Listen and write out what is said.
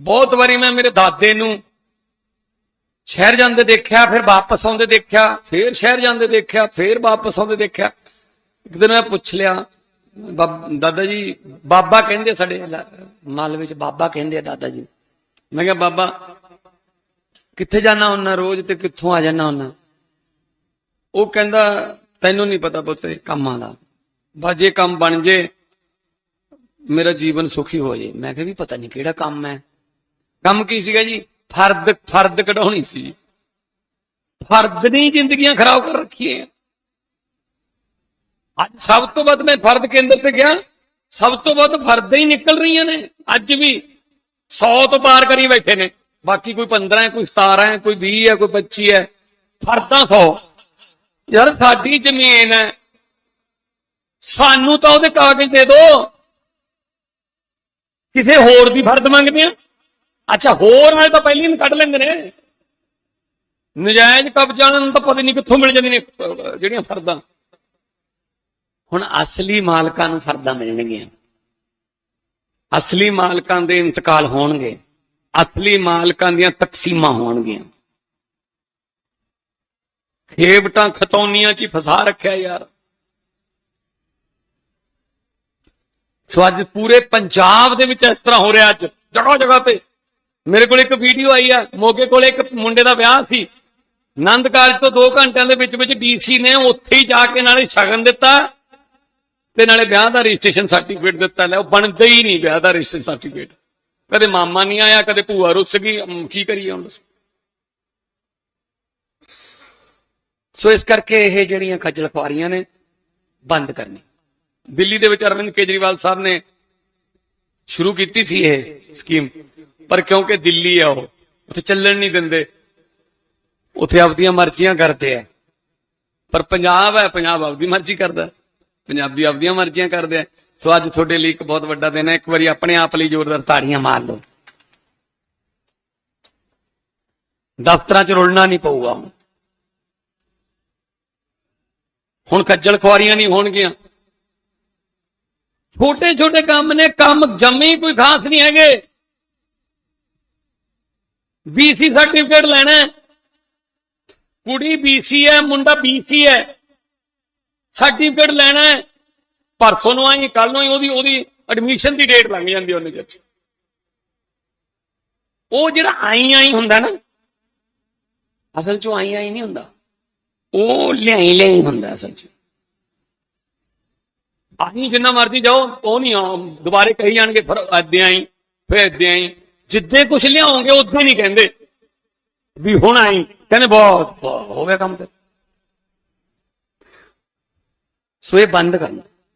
ਬਹੁਤ ਵਾਰੀ ਮੈਂ ਮੇਰੇ ਦਾਦੇ ਨੂੰ ਸ਼ਹਿਰ ਜਾਂਦੇ ਦੇਖਿਆ, ਫਿਰ ਵਾਪਸ ਆਉਂਦੇ ਦੇਖਿਆ, ਫਿਰ ਸ਼ਹਿਰ ਜਾਂਦੇ ਦੇਖਿਆ, ਫਿਰ ਵਾਪਸ ਆਉਂਦੇ ਦੇਖਿਆ। ਇੱਕ ਦਿਨ ਮੈਂ ਪੁੱਛ ਲਿਆ, ਬਾਬ- ਦਾਦਾ ਜੀ, ਬਾਬਾ ਕਹਿੰਦੇ ਸਾਡੇ ਲ- ਵਿੱਚ ਬਾਬਾ ਕਹਿੰਦੇ ਆ ਦਾਦਾ ਜੀ। ਮੈਂ ਕਿਹਾ, ਬਾਬਾ, ਕਿੱਥੇ ਜਾਣਾ ਹੁੰਨਾ ਰੋਜ਼ ਤੇ ਕਿੱਥੋਂ ਆ ਜਾਣਾ ਹੁੰਨਾ ਉਹ ਕਹਿੰਦਾ, ਤੈਨੂੰ ਨਹੀਂ ਪਤਾ ਪੁੱਤੇ ਕੰਮਾਂ ਦਾ। ਬਸ ਜੇ ਕੰਮ ਬਣ ਜੇ, ਮੇਰਾ ਜੀਵਨ ਸੁਖੀ ਹੋ ਜੇ। ਮੈਂ ਕਿਹਾ ਵੀ ਪਤਾ ਨਹੀਂ ਕਿਹੜਾ ਕੰਮ ਹੈ। ਕੰਮ ਕੀ ਸੀਗਾ ਜੀ? ਫਰਦ ਫਰਦ ਕਢਾਉਣੀ ਸੀ। ਫਰਦ ਨਹੀਂ ਜ਼ਿੰਦਗੀਆਂ ਖਰਾਬ ਕਰ ਰੱਖੀਏ ਅੱਜ ਸਭ ਤੋਂ ਵੱਧ ਮੈਂ ਫਰਦ ਕੇਂਦਰ ਤੇ ਗਿਆ। ਸਭ ਤੋਂ ਵੱਧ ਫਰਦਾਂ ਹੀ ਨਿਕਲ ਰਹੀਆਂ ਨੇ। ਅੱਜ ਵੀ 100 ਤੋਂ ਪਾਰ ਕਰੀ ਬੈਠੇ ਨੇ। ਬਾਕੀ ਕੋਈ 15 ਹੈ, ਕੋਈ 17 ਹੈ, ਕੋਈ 20 ਹੈ, ਕੋਈ 25 ਹੈ। ਫਰਦਾਂ 100 ਯਾਰ ਸਾਡੀ ਜ਼ਮੀਨ ਹੈ। ਸਾਨੂੰ ਤਾਂ ਉਹਦੇ ਕਾਗਜ਼ ਦੇ ਦਿਓ। ਕਿਸੇ ਹੋਰ ਦੀ ਫਰਦ ਮੰਗਦੇ ਆ। ਅੱਛਾ, ਹੋਰ ਨਾਲ ਤਾਂ ਪਹਿਲੀ ਨੂੰ ਕੱਢ ਲੈਂਦੇ ਨੇ। ਨਜਾਇਜ਼ ਕਬਜ਼ਾ ਨੂੰ ਤਾਂ ਪਤਾ ਨਹੀਂ ਕਿੱਥੋਂ ਮਿਲ ਜਾਂਦੀਆਂ ਨੇ ਜਿਹੜੀਆਂ ਫਰਦਾਂ। ਹੁਣ ਅਸਲੀ ਮਾਲਕਾਂ ਨੂੰ ਫਰਦਾਂ ਮਿਲਣਗੀਆਂ। ਅਸਲੀ ਮਾਲਕਾਂ ਦੇ ਇੰਤਕਾਲ ਹੋਣਗੇ। ਅਸਲੀ ਮਾਲਕਾਂ ਦੀਆਂ ਤਕਸੀਮਾਂ ਹੋਣਗੀਆਂ। ਖੇਬਟਾਂ ਖਤੌਨੀਆਂ 'ਚ ਹੀ ਫਸਾ ਰੱਖਿਆ ਯਾਰ। ਸੋ ਅੱਜ ਪੂਰੇ ਪੰਜਾਬ ਦੇ ਵਿੱਚ ਇਸ ਤਰ੍ਹਾਂ ਹੋ ਰਿਹਾ ਅੱਜ ਜਗ੍ਹਾ ਜਗ੍ਹਾ ਤੇ। ਮੇਰੇ ਕੋਲ ਇੱਕ ਵੀਡੀਓ ਆਈ ਆ, ਮੋਗੇ ਕੋਲ ਇੱਕ ਮੁੰਡੇ ਦਾ ਵਿਆਹ ਸੀ। ਆਨੰਦ ਕਾਰਜ ਤੋਂ 2 ਘੰਟਿਆਂ ਦੇ ਵਿੱਚ ਵਿੱਚ ਡੀਸੀ ਨੇ ਉੱਥੇ ਹੀ ਜਾ ਕੇ ਨਾਲੇ ਸ਼ਗਨ ਦਿੱਤਾ ਤੇ ਨਾਲੇ ਵਿਆਹ ਦਾ ਰਜਿਸਟ੍ਰੇਸ਼ਨ ਸਰਟੀਫਿਕੇਟ ਦਿੱਤਾ। ਲੈ, ਉਹ ਬਣਦਾ ਹੀ ਨਹੀਂ ਵਿਆਹ ਦਾ ਰਜਿਸਟ੍ਰੇਸ਼ਨ ਸਰਟੀਫਿਕੇਟ। ਕਦੇ ਮਾਮਾ ਨਹੀਂ ਆਇਆ, ਕਦੇ ਭੂਆ ਰੁੱਸ ਗਈ ਕੀ ਕਰੀਏ ਹੁਣ ਦੱਸੋ। ਸੋ ਇਸ ਕਰਕੇ ਇਹ ਜਿਹੜੀਆਂ ਖੱਜਲ ਖੁਆਰੀਆਂ ਨੇ, ਬੰਦ ਕਰਨੀ ਦਿੱਲੀ ਦੇ ਵਿੱਚ ਅਰਵਿੰਦ ਕੇਜਰੀਵਾਲ ਸਾਹਿਬ ਨੇ ਸ਼ੁਰੂ ਕੀਤੀ ਸੀ ਇਹ ਸਕੀਮ। ਪਰ ਕਿਉਂਕਿ ਦਿੱਲੀ ਆ ਉਹ, ਉੱਥੇ ਚੱਲਣ ਨਹੀਂ ਦਿੰਦੇ। ਉੱਥੇ ਆਪਦੀਆਂ ਮਰਜ਼ੀਆਂ ਕਰਦੇ ਆ। ਪਰ ਪੰਜਾਬ ਹੈ ਪੰਜਾਬ ਆਪਦੀ ਮਰਜ਼ੀ ਕਰਦਾ। ਪੰਜਾਬੀ ਆਪਦੀਆਂ ਮਰਜ਼ੀਆਂ ਕਰਦੇ ਆ। ਸੋ ਅੱਜ ਤੁਹਾਡੇ ਲਈ ਇੱਕ ਬਹੁਤ ਵੱਡਾ ਦਿਨ ਹੈ। ਇੱਕ ਵਾਰੀ ਆਪਣੇ ਆਪ ਲਈ ਜ਼ੋਰਦਾਰ ਤਾੜੀਆਂ ਮਾਰ ਲਓ। ਦਫ਼ਤਰਾਂ 'ਚ ਰੁਲਣਾ ਨਹੀਂ ਪਊਗਾ ਹੁਣ। ਹੁਣ ਖੱਜਲ ਖੁਆਰੀਆਂ ਨਹੀਂ ਹੋਣਗੀਆਂ। ਛੋਟੇ ਛੋਟੇ ਕੰਮ ਨੇ, ਕੰਮ ਜੰਮੀ ਕੋਈ ਖਾਸ ਨਹੀਂ ਹੈਗੇ। ਬੀਸੀ ਸਰਟੀਫਿਕੇਟ ਲੈਣਾ ਹੈ। ਕੁੜੀ ਬੀਸੀ ਹੈ, ਮੁੰਡਾ ਬੀਸੀ ਹੈ। ਸਰਟੀਫਿਕੇਟ ਲੈਣਾ ਹੈ। ਪਰਸੋਂ ਨੂੰ ਆਈ ਕੱਲ ਨੂੰ ਆਈ, ਉਹਦੀ ਉਹਦੀ ਐਡਮਿਸ਼ਨ ਦੀ ਡੇਟ ਲੰਘ ਜਾਂਦੀ ਉਹਨੇ ਚ ਉਹ ਜਿਹੜਾ ਆਈ ਆਈ ਹੁੰਦਾ ਨਾ, ਅਸਲ ਚ ਆਈ ਆਈ ਨਹੀਂ ਹੁੰਦਾ। ਉਹ ਲਿਆਈ ਲਿਆਈ ਹੁੰਦਾ ਅਸਲ ਚ। ਆਹੀ ਜਿੰਨਾ ਮਰਜ਼ੀ ਜਾਓ, ਉਹ ਨਹੀਂ ਆ ਦੁਬਾਰੇ ਕਹੀ ਜਾਣਗੇ ਫਿਰ ਅੱਦੇ ਆਈ, ਫਿਰ ਅੱਦੇ ਆਈ। ਜਿੱਦੇ ਕੁਝ ਲਿਆਓਗੇ ਉਦੋਂ ਨਹੀਂ ਕਹਿੰਦੇ। ਵੀ ਹੁਣ ਆਈ, ਕਹਿੰਦੇ ਬਹੁਤ ਬਹੁਤ ਹੋ ਗਿਆ ਕੰਮ ਤੇ। ਸੋ ਇਹ ਬੰਦ ਕਰਨਾ।